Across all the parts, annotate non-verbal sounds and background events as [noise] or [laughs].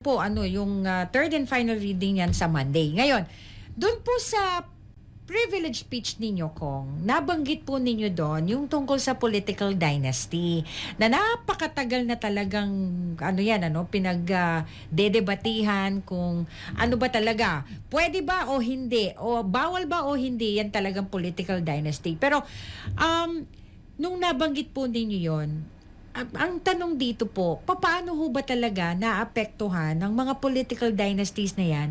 po ano yung ah, third and final reading yan sa Monday. Ngayon, doon po sa privilege speech ninyo, Kong, nabanggit po ninyo doon yung tungkol sa political dynasty na napakatagal na talagang ano yan, ano, pinag ah, dedebatihan kung ano ba talaga, pwede ba o hindi, o bawal ba o hindi, yan talagang political dynasty. Pero, um, nung nabanggit po ninyo yon ang, tanong dito po, paano ho ba talaga naapektuhan ng mga political dynasties na yan?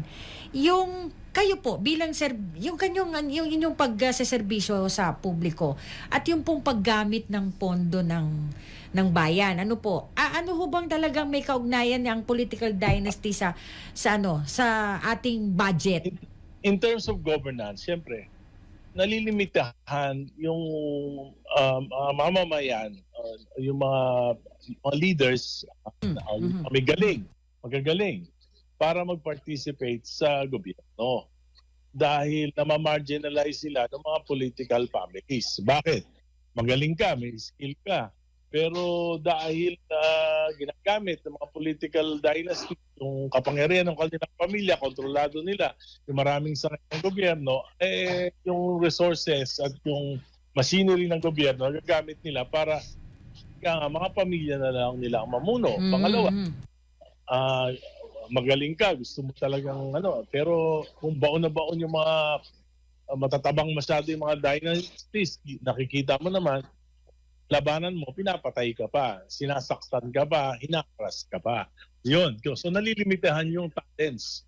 Yung kayo po bilang ser yung kanyang yung inyong pagseserbisyo sa publiko at yung pong paggamit ng pondo ng ng bayan. Ano po? A- ano ho bang talagang may kaugnayan ang political dynasty sa sa ano sa ating budget? In terms of governance, siyempre, nalilimitahan yung um, mga mamamayan, uh, yung mga, mga leaders, uh, mhm. may galing, magagaling, para mag-participate sa gobyerno. Dahil namamarginalize sila ng mga political families. Bakit? Magaling ka, may skill ka. Pero dahil na ginagamit ng mga political dynasty, yung kapangyarihan ng kanilang pamilya, kontrolado nila, yung maraming sakit ng gobyerno, eh, yung resources at yung machinery ng gobyerno, gagamit nila para kaya nga, mga pamilya na lang nila ang mamuno. Mhm. Pangalawa, ah, magaling ka, gusto mo talagang ano, pero kung baon na baon yung mga ah, matatabang masyado yung mga dynasties, nakikita mo naman, labanan mo, pinapatay ka pa, sinasaktan ka pa, hinakras ka pa. Yun. So nalilimitahan yung talents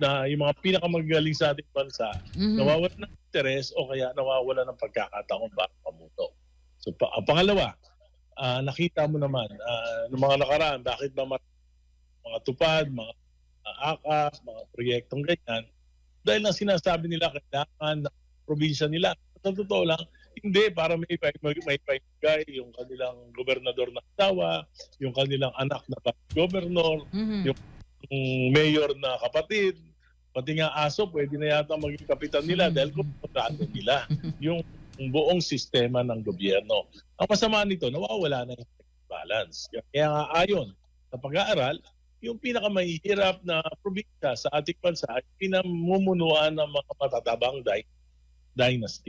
na yung mga pinakamagaling sa ating bansa, Mhm. nawawala ng interes o kaya nawawala ng pagkakataon para pamuto. So pa, ang pangalawa, ah, nakita mo naman ah, ng mga nakaraan, bakit ba mar- mga tupad, mga uh, akas, mga proyektong ganyan, dahil lang sinasabi nila kailangan ng probinsya nila. Sa totoo lang, hindi para may may, may paigay yung kanilang gobernador na asawa, yung kanilang anak na governor, Mhm. yung mayor na kapatid, pati nga aso pwede na yata maging kapitan nila dahil kumpuntado nila [laughs] yung buong sistema ng gobyerno. Ang masama nito, nawawala na yung balance. Kaya nga ayon sa pag-aaral, yung pinakamahihirap na probinsya sa ating bansa ay pinamumunuan ng mga matatabang dy- dynasty.